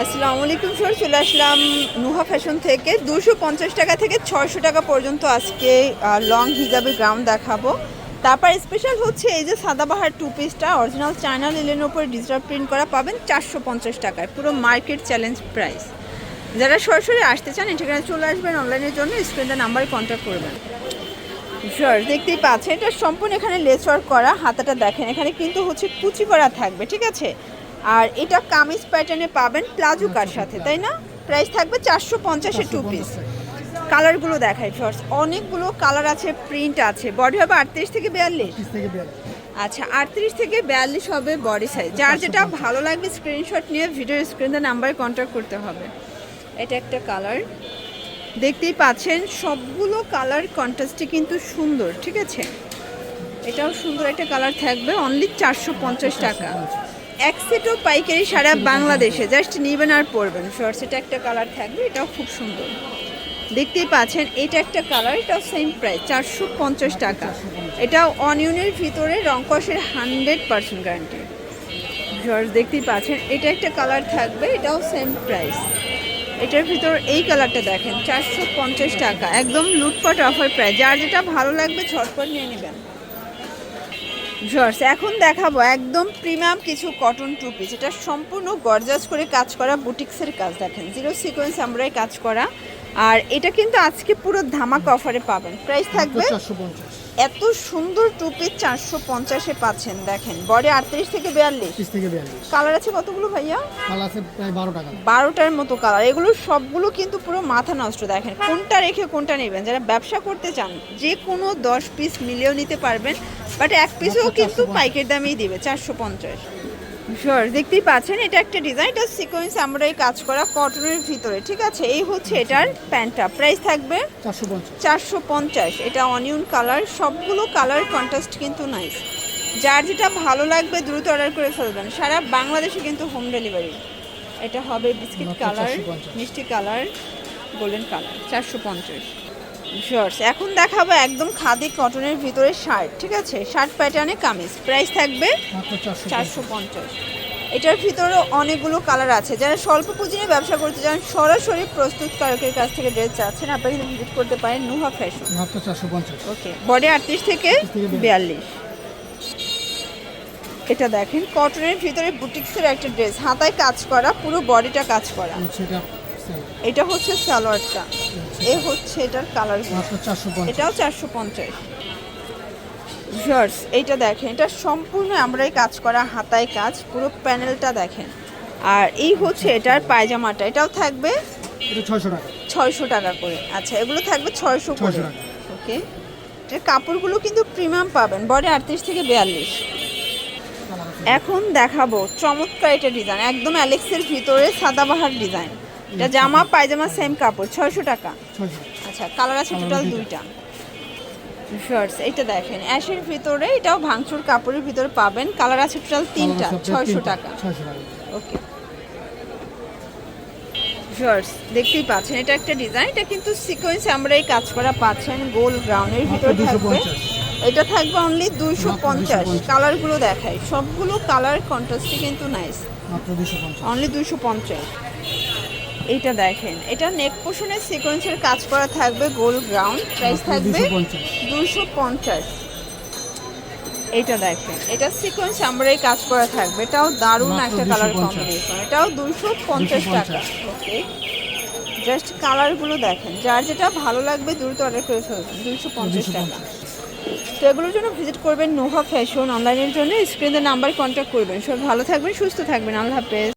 আসসালামু আলাইকুম স্যার, চলে আসলাম নুহা ফ্যাশন থেকে। দুশো পঞ্চাশ টাকা থেকে ছয়শো টাকা পর্যন্ত আজকে লং হিজাবের গ্রাউন্ড দেখাবো। তারপর স্পেশাল হচ্ছে এই যে সাদাবাহার টু পিসটা অরিজিনাল চায়না লিলের ওপর ডিজিটাল প্রিন্ট করা পাবেন চারশো পঞ্চাশ টাকায়, পুরো মার্কেট চ্যালেঞ্জ প্রাইস যারা সরাসরি আসতে চান এখানে চলে আসবেন অনলাইনের জন্য স্ক্রিনের নাম্বারে কন্ট্যাক্ট করবেন। শিওর দেখতেই পাচ্ছেন, এটা সম্পূর্ণ এখানে লেস ওয়ার্ক করা, হাতাটা দেখেন, এখানে কিন্তু হচ্ছে কুচি করা থাকবে, ঠিক আছে? আর এটা কামিজ প্যাটার্নে পাবেন প্লাজো কার সাথে তাই না? প্রাইস থাকবে চারশো পঞ্চাশের টু পিস কালারগুলো দেখাই ফার্স্ট অনেকগুলো কালার আছে প্রিন্ট আছে। বডি হবে আটত্রিশ থেকে বিয়াল্লিশ? থেকে বিয়াল্লিশ। আচ্ছা আটত্রিশ থেকে বিয়াল্লিশ হবে বডি সাইজ যার যেটা ভালো লাগবে স্ক্রিনশট নিয়ে ভিডিও স্ক্রিনে নাম্বারে কন্ট্যাক্ট করতে হবে। এটা একটা কালার দেখতেই পাচ্ছেন সবগুলো কালার কন্ট্রাস্টই কিন্তু সুন্দর ঠিক আছে? এটাও সুন্দর একটা কালার থাকবে অনলি চারশো পঞ্চাশ টাকা। এক সেটও পাইকারি সারা বাংলাদেশে জাস্ট নেবেন আর পরবেন। শর্টস এটা একটা কালার থাকবে, এটাও খুব সুন্দর। দেখতেই পাচ্ছেন, এটা একটা কালার এটাও সেম প্রাইস চারশো পঞ্চাশ টাকা। এটাও অনিয়নের ভিতরে রংকসের হান্ড্রেড পার্সেন্ট গ্যারান্টি জর্জ দেখতেই পাচ্ছেন, এটা একটা কালার থাকবে, এটাও সেম প্রাইস এটার ভিতর এই কালারটা দেখেন, চারশো পঞ্চাশ টাকা, একদম লুটপাট অফার প্রাইস যার যেটা ভালো লাগবে, ঝটপট নিয়ে নেবেন। জর্জ এখন দেখাবো একদম প্রিমিয়াম কিছু কটন টু পিস এটা সম্পূর্ণ গর্জাস করে কাজ করা বুটিক্সের কাজ দেখেন। জিরো সিকোয়েন্স আমরাই কাজ করা। আর এটা কিন্তু আজকে পুরো ধামাক অফারে পাবেন। প্রাইস থাকবে এত সুন্দর টু পিস চারশো পঞ্চাশে পাচ্ছেন দেখেন। বডি আটত্রিশ থেকে বিয়াল্লিশ। কালার আছে কতগুলো ভাইয়া? বারোটার মতো কালার এগুলো সবগুলো কিন্তু পুরো মাথা নষ্ট দেখেন। কোনটা রেখে কোনটা নেবেন? যারা ব্যবসা করতে চান যে কোনো দশ পিস মিলিয়েও নিতে পারবেন। বাট এক পিসও কিন্তু পাইকের দামেই দিবে চারশো পঞ্চাশ। শিওর দেখতেই পাচ্ছেন এটা একটা ডিজাইন এটা সিকোয়েন্স আমরা এই কাজ করা কটনের ভিতরে ঠিক আছে? এই হচ্ছে এটার প্যান্টটা প্রাইস থাকবে চারশো পঞ্চাশ। এটা অনিয়ন কালার সবগুলো কালার কন্ট্রাস্ট কিন্তু নাইস যার যেটা ভালো লাগবে দ্রুত অর্ডার করে ফেলবেন। সারা বাংলাদেশে কিন্তু হোম ডেলিভারি এটা হবে বিস্কিট কালার মিষ্টি কালার গোল্ডেন কালার চারশো পঞ্চাশ। শর্টস এখন দেখাবো একদম খাদি কটনের ভিতরে শার্ট ঠিক আছে? শার্ট প্যাটার্নে কামিজ। প্রাইস থাকবে চারশো পঞ্চাশ। এটার ভিতরে অনেকগুলো কালার আছে। যারা স্বল্প পুঁজি নিয়ে ব্যবসা করতে চান সরাসরি প্রস্তুতকারকের কাছ থেকে ড্রেস চাচ্ছেন। আপনারা কিন্তু ভিজিট করতে পারেন নুহা ফ্যাশন মাত্র চারশো পঞ্চাশ। ওকে বডি আটত্রিশ থেকে বিয়াল্লিশ। এটা দেখেন কটনের ভিতরে বুটিক্সের একটা ড্রেস হাতায় কাজ করা পুরো বডিটা কাজ করা। same। এটা হচ্ছে সালোয়ারটা। এ হচ্ছে এটার কালার এটাও চারশো পঞ্চাশ। জার্স এইটা দেখেন এটা সম্পূর্ণ আমরাই কাজ করা হাতায় কাজ পুরো প্যানেলটা দেখেন। আর এই হচ্ছে এটার পায়জামাটা এটাও থাকবে ছয়শো টাকা। করে। আচ্ছা এগুলো থাকবে ছয়শো করে। 600 টাকা। ওকে কাপড়গুলো কিন্তু প্রিমিয়াম পাবেন বডি আটত্রিশ থেকে বিয়াল্লিশ। এখন দেখাবো চমৎকার এটা ডিজাইন একদম অ্যালেক্সের ভিতরে সাদাবাহার ডিজাইন এটা জামা পায়জামা সেম কাপড় ছয়শো টাকা। আচ্ছা কালার আছে টোটাল দুইটা। শর্টস এটা দেখেন অ্যাশের ভিতরে এটাও ভাঙচুর কাপড়ের ভিতরে পাবেন। কালার আছে টোটাল তিনটা ছয়শো টাকা। ওকে শর্টস দেখতেই পাচ্ছেন এটা একটা ডিজাইন এটা কিন্তু সিকোয়েন্স আমরা এই কাজ করা পাচ্ছেন গোল গ্রাউন্ডের ভিতরে থাকবে। এটা থাকবে অনলি দুইশো পঞ্চাশ। কালারগুলো দেখাই সবগুলো কালার কন্ট্রাস্টই কিন্তু নাইস অনলি দুশো পঞ্চাশ। এইটা দেখেন। এটা নেক পোষণের সিকোয়েন্সের কাজ করা থাকবে গোল গ্রাউন্ড প্রাইস থাকবে দুশো পঞ্চাশ। এটা দেখেন এটা সিকোয়েন্স আমরাই কাজ করা থাকবে। এটাও দারুণ একটা কালার 250 কম্বিনেশন এটাও দুশো পঞ্চাশ টাকা। ওকে জাস্ট কালারগুলো দেখেন। যার যেটা ভালো লাগবে দ্রুত অর্ডার করে ফেলবেন দুশো পঞ্চাশ টাকা। তো এগুলোর জন্য ভিজিট করবেন নোহা ফ্যাশন অনলাইনের জন্য। স্ক্রিনের নাম্বার কন্ট্যাক্ট করবেন। সব ভালো থাকবেন সুস্থ থাকবেন। আল্লাহ হাফেজ।